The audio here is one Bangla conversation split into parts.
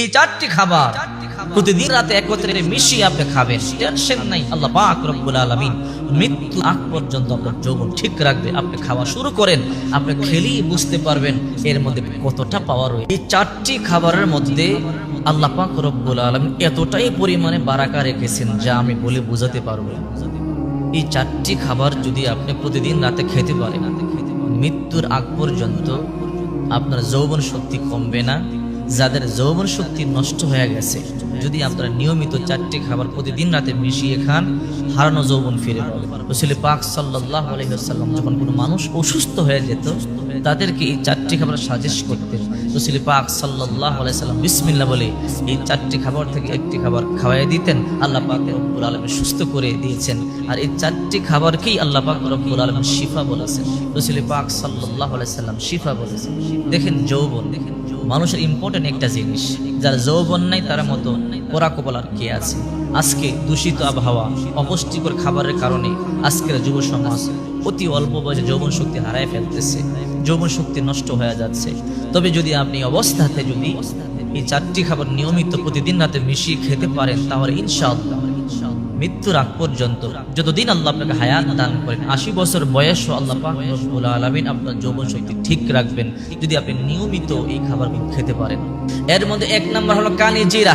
এই চারটি খাবার প্রতিদিন রাতে একত্রে মিশিয়ে আপনি খাবেন। টেনশন নাই, আল্লাহ পাক রব্বুল আলামিন মৃত্যু আগ পর্যন্ত আপনার যৌবন ঠিক রাখবে। আপনি খাওয়া শুরু করেন, আপনি খেলেই বুঝতে পারবেন এর মধ্যে কতটা পাওয়ার রয়েছে। এই চারটি খাবারের মধ্যে আল্লাহ পাক রব্বুল আলামিন এতটাই পরিমাণে বারাকা রেখেছেন যা আমি বলে বোঝাতে পারব। এই চারটি খাবার যদি আপনি প্রতিদিন রাতে খেতে পারেন, মৃত্যুর আগ পর্যন্ত আপনার যৌবন শক্তি কমবে না। যাদের যৌবন শক্তি নষ্ট হয়ে গেছে, যদি আপনারা নিয়মিত চারটি খাবার প্রতিদিন রাতে মিশিয়ে খান, হারানো যৌবন ফিরে পাবে। পাক আলহিহাল্লাম যখন কোনো মানুষ অসুস্থ হয়ে যেত, তাদেরকে এই চারটি খাবার সাজেস্ট করতেন। রসুল পাক সাল্লাহ আলাইসাল্লাম বিসমিল্লা বলে, এই চারটি খাবার থেকে একটি খাবার খাওয়াই দিতেন, আল্লাহ পাক রব্বুল আলমী সুস্থ করে দিয়েছেন। আর এই চারটি খাবারকেই আল্লাহ পাক রব্বুল আলম শিফা বলেছেন। রসুল পাক সাল্লাহ আলাইসাল্লাম শিফা বলেছেন। দেখেন যৌবন দেখেন মানুষের ইম্পর্টেন্ট একটা জিনিস, যার যৌবন নাই, তার মতো পোড়া কপালার কে আছে? আজকে দূষিত আবহাওয়া, অপুষ্টিকর খাবারের কারণে আজকের যুব সমাজ অতি অল্প বয়সে যৌবন শক্তি হারায় ফেলতেছে, যৌবন শক্তি নষ্ট হয়ে যাচ্ছে। তবে যদি আপনি অবস্থাতে যদি এই চারটি খাবার নিয়মিত প্রতিদিন রাতে মিশিয়ে খেতে পারেন, তাহলে ইনশাআল্লাহ মৃত্যুর আগ পর্যন্ত যতদিন আল্লাহ আপনাকে হায়াত দান করেন, আশি বছর বয়স আল্লাহ পাক আলমিন আপনার যৌবন শক্তি ঠিক রাখবেন যদি আপনি নিয়মিত এই খাবারগুলো খেতে পারেন। এর মধ্যে এক নম্বর হলো কানি জিরা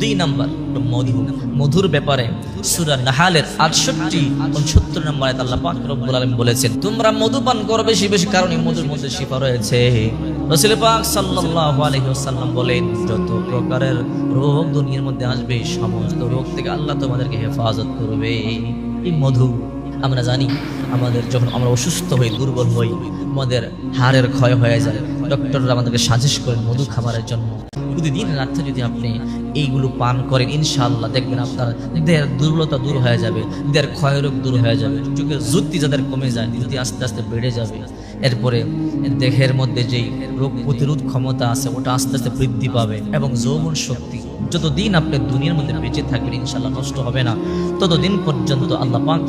দুই নাম্বার মধু। মধুর ব্যাপারে সুরা নাহালের আটষট্টি, উনসত্তর নম্বর আল্লাহ পাক রব্বুল আলামিন বলেছেন, তোমরা মধু পান করো বেশি বেশি কারণ এই মধুর মধ্যে শিফা রয়েছে। রসুল পাক সাল্লাল্লাহু আলাইহি ওয়াসাল্লাম বলেন, যত প্রকারের রোগ দুনিয়ার মধ্যে আসবে সমস্ত রোগ থেকে আল্লাহ তোমাদেরকে হেফাজত করবে। এই মধু, আমরা জানি, আমাদের যখন আমরা অসুস্থ হই, দুর্বল হই, আমাদের হাড়ের ক্ষয় হয়ে যায় ডক্টররা আমাদেরকে সাজেস্ট করেন মধু খাবারের জন্য। প্রতিদিন রাত্রে যদি আপনি এইগুলো পান করেন ইনশাল্লাহ দেখবেন আপনার দেহের দুর্বলতা দূর হয়ে যাবে, দেহের ক্ষয় রোগ দূর হয়ে যাবে, চোখের জুতি যাদের কমে যায় যদি আস্তে আস্তে বেড়ে যাবে। এরপরে দেহের মধ্যে যেই রোগ প্রতিরোধ ক্ষমতা আছে, ওটা আস্তে আস্তে বৃদ্ধি পাবে এবং যৌবন শক্তি যতদিন আপনি দুনিয়ার মধ্যে বেঁচে থাকবেন ইনশাল্লাহ নষ্ট হবে না। ততদিন পর্যন্ত আল্লাহ পাক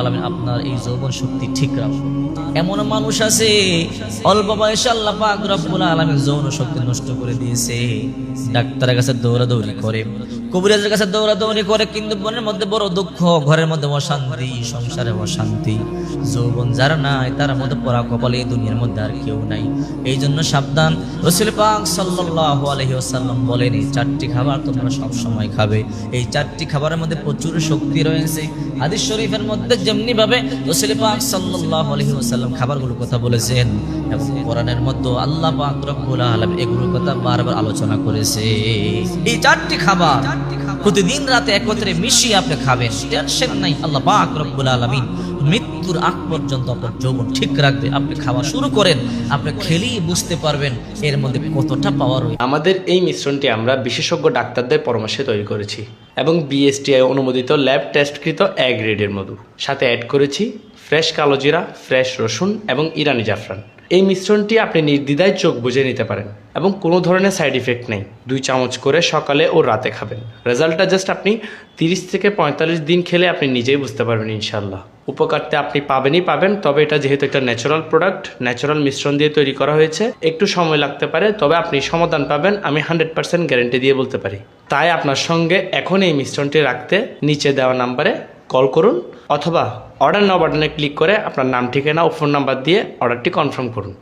আলমিন আপনার এই যৌবন শক্তি ঠিক রাখবে এমন মানুষ আছে, অল্প বয়সে আল্লাহ পাক রব্বুল আলমিন যৌন শক্তি নষ্ট করে দিয়েছে। ডাক্তারের কাছে দৌড়াদৌড়ি করে কবিরাজের কাছে দৌড়াদৌড়ি করে, কিন্তু মনের মধ্যে বড় দুঃখ, ঘরের মধ্যে অশান্তি, সংসারে অশান্তি। যৌবন যারা নাই, তার মধ্যে পড়া কপালে এই দুনিয়ার মধ্যে আর কেউ নাই। এই জন্য সাবধান। রসুল পাক সাল্লাল্লাহু আলাইহি ওয়াসাল্লাম বলেন, এই চারটি খাবার তোমরা সব সময় খাবে। এই চারটি খাবারের মধ্যে প্রচুর শক্তি রয়েছে। হাদিস শরীফের মধ্যে যেমনি ভাবে রসুল পাক সাল্লাল্লাহু আলাইহি ওয়াসাল্লাম খাবারগুলোর কথা বলেছেন, এবং কোরআনের মধ্যে আল্লাহ পাক রব্বুল আলামিন এগুলোর কথা বারবার আলোচনা করেছে। এই চারটি খাবার প্রতিদিন রাতে একত্রে মিশিয়ে আপনি খাবেন। টেনশন নাই, আল্লাহ পাক রব্বুল আলামিন মৃত্যুর আগ পর্যন্ত আপনার যৌবন ঠিক রাখবে। আপনি খাওয়া শুরু করেন, আপনি খেলেই বুঝতে পারবেন এর মধ্যে কতটা পাওয়ার রয়েছে। আমাদের এই মিশ্রণটি আমরা বিশেষজ্ঞ ডাক্তারদের পরামর্শে তৈরি করেছি এবং বিএসটিআই অনুমোদিত ল্যাব টেস্টকৃত এ গ্রেডের মধু। সাথে অ্যাড করেছি ফ্রেশ কালোজিরা ফ্রেশ রসুন এবং ইরানি জাফরান। এই মিশ্রণটি আপনি নির্দ্বিধায় চোখ বুঝে নিতে পারেন। এবং কোনো ধরনের সাইড ইফেক্ট নেই। দুই চামচ করে সকালে ও রাতে খাবেন। রেজাল্টটা জাস্ট আপনি তিরিশ থেকে পঁয়তাল্লিশ দিন খেলে আপনি নিজেই বুঝতে পারবেন ইনশাল্লাহ উপকারটা আপনি পাবেনই পাবেন, তবে এটা যেহেতু একটা ন্যাচারাল প্রোডাক্ট ন্যাচারাল মিশ্রণ দিয়ে তৈরি করা হয়েছে, একটু সময় লাগতে পারে, তবে আপনি সমাধান পাবেন, আমি হান্ড্রেড পার্সেন্ট গ্যারেন্টি দিয়ে বলতে পারি। তাই আপনার সঙ্গে এখন এই মিশ্রণটি রাখতে নিচে দেওয়া নাম্বারে কল করুন, অথবা অর্ডার নাও বাটনে ক্লিক করে আপনার নাম, ঠিকানা ও ফোন নাম্বার দিয়ে অর্ডারটি কনফার্ম করুন।